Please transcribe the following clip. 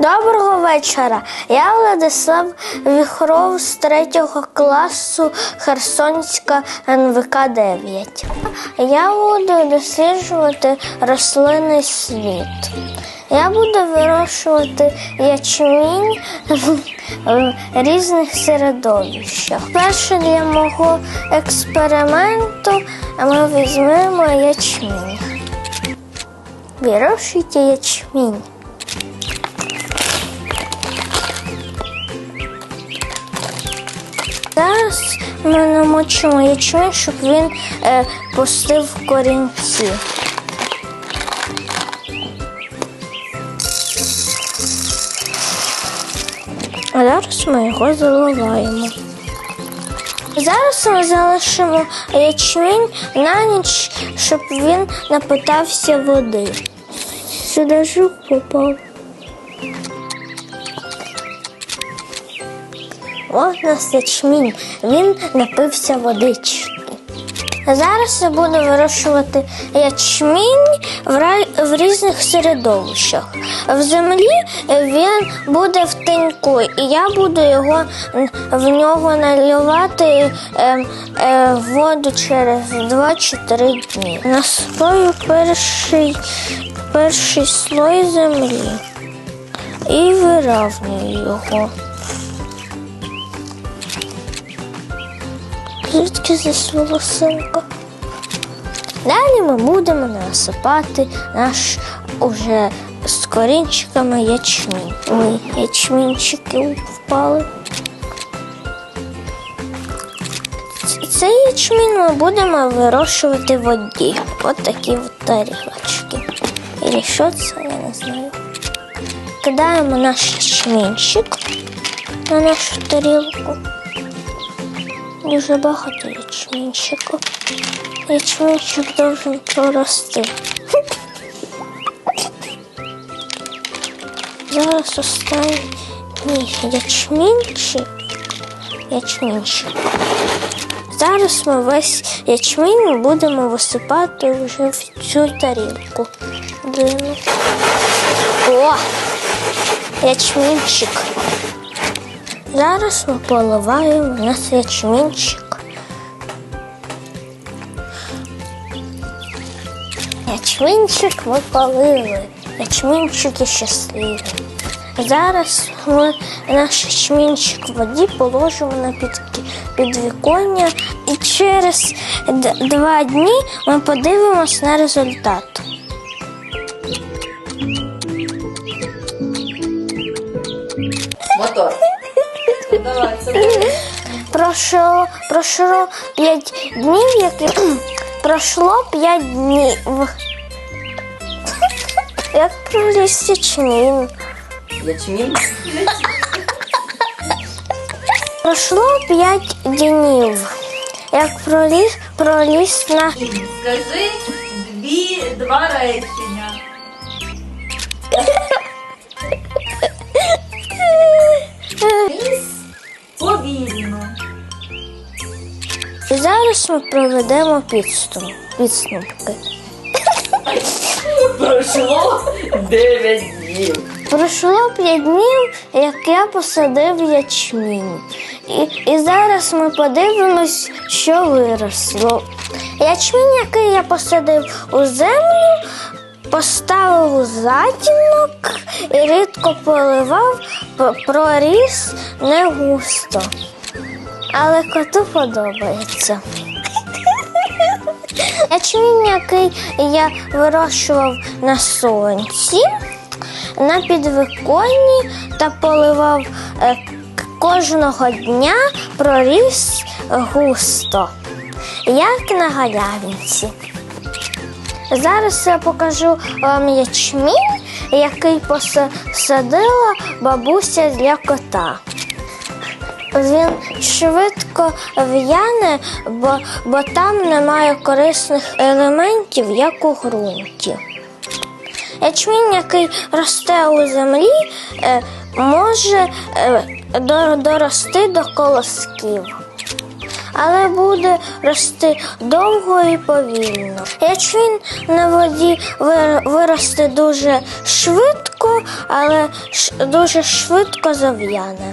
Доброго вечора. Я Владислав Віхров з 3 класу Херсонська НВК 9. Я буду досліджувати рослинний світ. Я буду вирощувати ячмінь в різних середовищах. Перше для мого експерименту ми візьмемо ячмінь. Вирощуйте ячмінь. Зараз ми намочимо ячмінь, щоб він е, пустив корінці. А зараз ми його заливаємо. Зараз ми залишимо ячмінь на ніч, щоб він напитався води. Сюди жук попав. Нас ячмінь, він напився водички. Зараз я буду вирощувати ячмінь в, ра- в різних середовищах. В землі він буде в теньку, і я буду його в нього наливати е, е, воду через 2 чи 3 дні. Насипаю перший, перший слой землі і виравнюю його. Звідки здесь волосинка? Далі ми будемо насипати наш уже з корінчиками ячмінь. Ой, ячмінчики впали. Цей ячмінь ми будемо вирощувати в воді. От такі от тарілочки. І що це, я не знаю. Кидаємо наш ячмінчик на нашу тарілку. Дуже багато ячмінчику. Ячмінчик должен прорости. Зараз останній ячмінчик. Ячмінчик. Зараз ми весь ячмінь будемо висипати вже в цю тарілку. О! Ячмінчик. Зараз ми поливаємо наш ячмінчик. Ячмінчик ми полили. Ячмінчик і щасливий. Зараз ми наш ячмінчик в воді положимо на під, підвіконня і через два дні ми подивимось на результат. Мотор. Ну, Давай, це буде. Пройшло, пройшло 5 днів, як пройшло 5 днів. Як проліз ячмінь. Ячмінь. Пройшло 5 днів. Як проліз, проліз на Скажи дві, два речення. І зараз ми проведемо підступ, підснупки. Пройшло 9 днів. Пройшло 5 днів, як я посадив ячмінь. І, і зараз ми подивимось, що виросло. Ячмінь, який я посадив у землю, поставив у затінок і рідко поливав, проріс не густо. Але коту подобається. Ячмінь, який я вирощував на сонці, на підвиконні та поливав е, кожного дня проріс густо, як на галявинці. Зараз я покажу вам ячмінь, який посадила бабуся для кота. Він швидко в'яне, бо, бо там немає корисних елементів, як у ґрунті. Ячмінь, який росте у землі, е, може е, до- дорости до колосків. але буде рости довго і повільно. Ячмінь на воді виросте дуже швидко, але дуже швидко зав'яне.